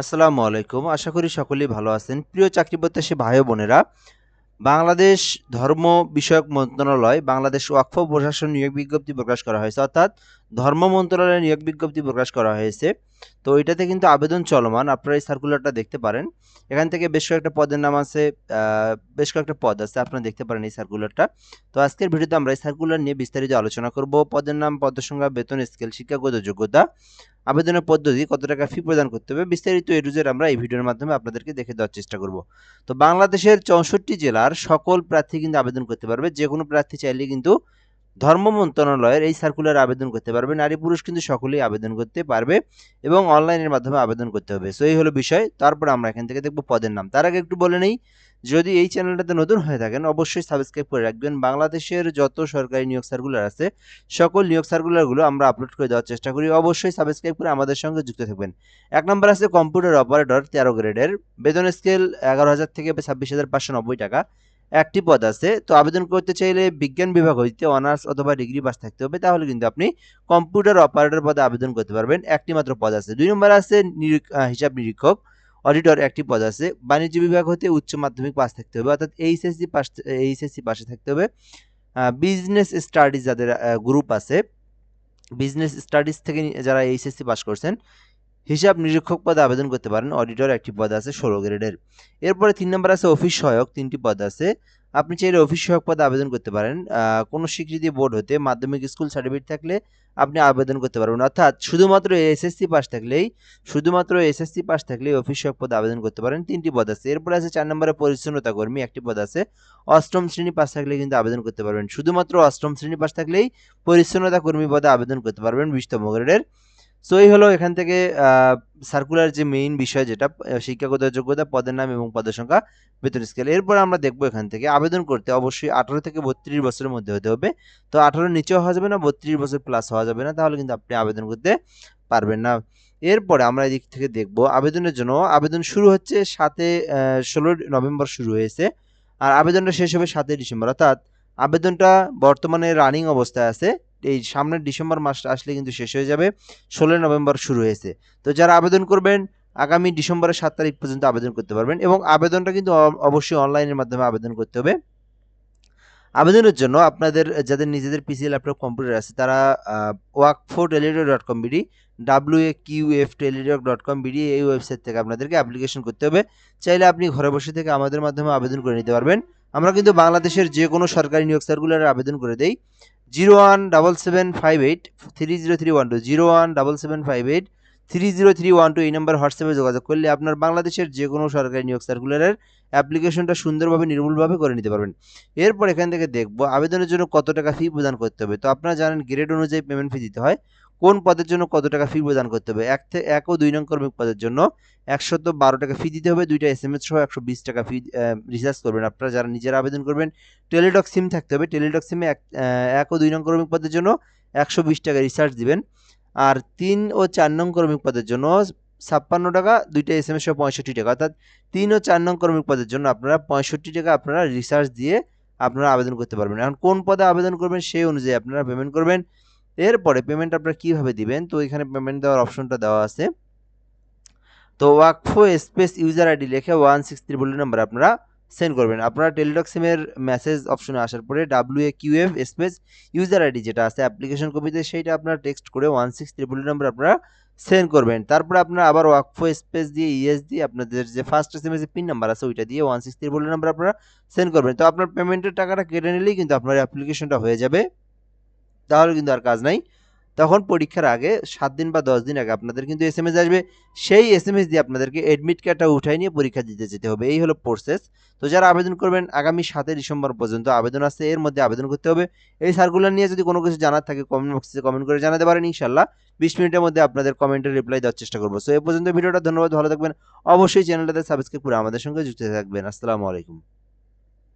আসসালামু আলাইকুম। আশা করি সকলেই ভালো আছেন। প্রিয় চাকরি প্রত্যাশী ভাই বোনেরা, বাংলাদেশ ধর্ম বিষয়ক মন্ত্রণালয়, বাংলাদেশ ওয়াকফ প্রশাসন নিয়োগ বিজ্ঞপ্তি প্রকাশ করা হয়েছে। অর্থাৎ ধর্ম মন্ত্রণালয়ের নিয়োগ বিজ্ঞপ্তি প্রকাশ করা হয়েছে। তো এটাতে কিন্তু আবেদন চলমান। আপনারা এই সার্কুলারটা দেখতে পারেন। এখান থেকে বেশ কয়েকটা পদের নাম আছে বেশ কয়েকটা পদ আছে, আপনারা দেখতে পারেন এই সার্কুলারটা তো আজকের ভিডিওতে আমরা এই সার্কুলার নিয়ে বিস্তারিত আলোচনা করব। পদের নাম, পদের সংখ্যা, বেতন স্কেল শিক্ষাগত যোগ্যতা, আবেদনের পদ্ধতি, কত টাকা ফি প্রদান করতে হবে, বিস্তারিত এ টু জেড আমরা এই ভিডিওর মাধ্যমে আপনাদেরকে দেখে দেওয়ার চেষ্টা করব। তো বাংলাদেশের চৌষট্টি জেলার সকল প্রার্থী কিন্তু আবেদন করতে পারবে। যে কোনো প্রার্থী চাইলে কিন্তু ধর্ম মন্ত্রণালয়ের এই সার্কুলার আবেদন করতে পারবে। নারী পুরুষ কিন্তু সকলেই আবেদন করতে পারবে এবং অনলাইনের মাধ্যমে আবেদন করতে হবে। সো এই হলো বিষয়। তারপর আমরা এখান থেকে দেখব পদের নাম। তার আগে একটু বলে নেই, যদি এই চ্যানেলটাতে নতুন হয়ে থাকেন, অবশ্যই সাবস্ক্রাইব করে রাখবেন। বাংলাদেশের যত সরকারি নিয়োগ সার্কুলার আছে, সকল নিয়োগ সার্কুলারগুলো আমরা আপলোড করে দেওয়ার চেষ্টা করি। অবশ্যই সাবস্ক্রাইব করে আমাদের সঙ্গে যুক্ত থাকবেন। এক নম্বর আছে কম্পিউটার অপারেটর তেরো গ্রেডের বেতন স্কেল এগারো হাজার থেকে ছাব্বিশ হাজার পাঁচশো নব্বই টাকা। একটি পদ আছে, তো আবেদন করতে চাইলে বিজ্ঞান বিভাগ হইতে অনার্স অথবা ডিগ্রি পাস থাকতে হবে, তাহলে কিন্তু আপনি কম্পিউটার অপারেটর পদে আবেদন করতে পারবেন। একটি মাত্র পদ আছে। দুই নম্বর আছে হিসাব নিরীক্ষক। অডিটর একটি পদ আছে। বাণিজ্য বিভাগ হতে উচ্চ মাধ্যমিক পাস থাকতে হবে, অর্থাৎ এইচএসসি পাস, এইচএসসি পাশে থাকতে হবে। বিজনেস স্টাডিজ যাদের গ্রুপ আছে বিজনেস স্টাডিজ থেকে যারা এইচএসসি পাস করছেন হিসাব নিরীক্ষক পদে আবেদন করতে পারেন। অডিটর একটি পদ আছে ষোলো গ্রেডের। এরপরে তিন নম্বর আছে অফিস সহায়ক, তিনটি পদ আছে। আপনি চাইলে অফিস সহায়ক পদে আবেদন করতে পারেন। কোনো স্বীকৃতি বোর্ড হতে মাধ্যমিক স্কুল সার্টিফিকেট থাকলে আপনি আবেদন করতে পারবেন। অর্থাৎ শুধুমাত্র এসএসসি পাস থাকলেই, শুধুমাত্র এসএসসি পাস থাকলেই অফিস সহায়ক পদে আবেদন করতে পারেন। তিনটি পদ আছে। এরপরে আছে চার নম্বরে পরিচ্ছন্নতা কর্মী, একটি পদ আছে। অষ্টম শ্রেণি পাস থাকলে কিন্তু আবেদন করতে পারবেন। শুধুমাত্র অষ্টম শ্রেণি পাস থাকলেই পরিচ্ছন্নতা কর্মী পদে আবেদন করতে পারবেন বিশতম গ্রেডের। সো এই হলো এখান থেকে সার্কুলার যে মেইন বিষয় যেটা শিক্ষাগত যোগ্যতা, পদের নাম এবং পদের সংখ্যা বেতন স্কেল এরপর আমরা দেখব এখান থেকে আবেদন করতে। অবশ্যই আঠারো থেকে বত্রিশ বছরের মধ্যে হতে হবে। তো আঠারো নিচেও হওয়া যাবে না, বত্রিশ বছর প্লাস হওয়া যাবে না। তাহলে কিন্তু আপনি আবেদন করতে পারবেন না। এরপরে আমরা এদিক থেকে দেখব আবেদনের জন্য। আবেদন শুরু হচ্ছে সাতে ষোলো নভেম্বর শুরু হয়েছে। আর আবেদনটা শেষ হবে সাতই ডিসেম্বর। অর্থাৎ আবেদনটা বর্তমানে রানিং অবস্থায় আছে। এই সামনের ডিসেম্বর মাসটা আসলে কিন্তু শেষ হয়ে যাবে। ষোলোই নভেম্বর শুরু হয়েছে। তো যারা আবেদন করবেন, আগামী ডিসেম্বরের সাত তারিখ পর্যন্ত আবেদন করতে পারবেন এবং আবেদনটা কিন্তু অবশ্যই অনলাইনের মাধ্যমে আবেদন করতে হবে। আবেদনের জন্য আপনাদের, যাদের নিজেদের পিসি ল্যাপটপ কম্পিউটার আছে, তারা ওয়াক ওয়াকফো Teletalk dot com BD W A Q F Teletalk dot com BD এই ওয়েবসাইট থেকে আপনাদেরকে অ্যাপ্লিকেশন করতে হবে। চাইলে আপনি ঘরে বসে থেকে আমাদের মাধ্যমে আবেদন করে নিতে পারবেন। আমরা কিন্তু বাংলাদেশের যে কোনো সরকারি নিয়োগ সার্কুলারে আবেদন করে দেই। Zero one double seven five eight three zero three one two zero one double seven five eight three zero three one two এই নাম্বার হোয়াটসঅ্যাপে যোগাযোগ করলে আপনার বাংলাদেশের যে কোনো সরকারি নিয়োগ সার্কুলারের অ্যাপ্লিকেশনটা সুন্দরভাবে, নির্ভুলভাবে করে নিতে পারবেন। এরপর এখান থেকে দেখব আবেদনের জন্য কত টাকা ফি প্রদান করতে হবে। তো আপনারা জানেন গ্রেড অনুযায়ী পেমেন্ট ফি দিতে হয়। কোন পদের জন্য কত টাকা ফি প্রদান করতে হবে? এক থেকে এক ও দুই নং কর্মিক পদের জন্য একশত বারো টাকা ফি দিতে হবে, দুইটা এস এম এস সহ একশো বিশ টাকা ফি রিচার্জ করবেন। আপনারা যারা নিজেরা আবেদন করবেন টেলিটক সিম থাকতে হবে। টেলিটক সিমে এক এক ও দুই নং কর্মিক পদের জন্য একশো বিশ টাকা রিচার্জ দিবেন। আর তিন ও চার নং কর্মিক পদের জন্য ছাপ্পান্ন টাকা, দুইটা এস এম এস সহ পঁয়ষট্টি টাকা। অর্থাৎ তিন ও চার নং কর্মিক পদের জন্য আপনারা পঁয়ষট্টি টাকা আপনারা রিচার্জ দিয়ে আপনারা আবেদন করতে পারবেন। এখন কোন পদে আবেদন করবেন সেই অনুযায়ী আপনারা পেমেন্ট করবেন। এরপরে পেমেন্ট আপনারা কীভাবে দিবেন? তো এখানে পেমেন্ট দেওয়ার অপশনটা দেওয়া আছে। তো ওয়াকফো স্পেস ইউজার আইডি লিখে ওয়ান সিক্স ত্রিপুল নাম্বার আপনারা সেন্ড করবেন। আপনারা টেলিটক সিমের মেসেজ অপশনে আসার পরে W A Q F space user ID যেটা আছে অ্যাপ্লিকেশন কপিতে সেইটা আপনারা টেক্সট করে ওয়ান সিক্স ত্রিপুল নাম্বার আপনারা সেন্ড করবেন। তারপর আপনারা আবার ওয়াকফো স্পেস দিয়ে ইএস দিয়ে আপনাদের যে first S S pin number আছে, ওইটা দিয়ে ওয়ান সিক্স ত্রিপুল নাম্বার আপনারা সেন্ড করবেন। তো আপনার পেমেন্টের টাকাটা কেটে নিলেই কিন্তু আপনার অ্যাপ্লিকেশনটা হয়ে যাবে। তাহলে কিন্তু আর কাজ নাই। তখন পরীক্ষার আগে সাত দিন বা দশ দিন আগে আপনাদের কিন্তু এস এম এস আসবে। সেই এস এম এস দিয়ে আপনাদেরকে এডমিট কার্ডটা উঠাই নিয়ে পরীক্ষা দিতে যেতে হবে। এই হলো প্রসেস তো যারা আবেদন করবেন, আগামী সাতই ডিসেম্বর পর্যন্ত আবেদন আসছে এর মধ্যে আবেদন করতে হবে। এই সার্কুলার নিয়ে যদি কোনো কিছু জানার থাকে কমেন্ট বক্সে কমেন্ট করে জানাতে পারেন ইনশাল্লাহ বিশ মিনিটের মধ্যে আপনাদের কমেন্টের রিপ্লাই দেওয়ার চেষ্টা করব। সো এ পর্যন্ত ভিডিওটা ধন্যবাদ, ভালো থাকবেন। অবশ্যই চ্যানেলটাতে সাবস্ক্রাইব করে আমাদের সঙ্গে যুক্ত থাকবেন। আসসালামু আলাইকুম।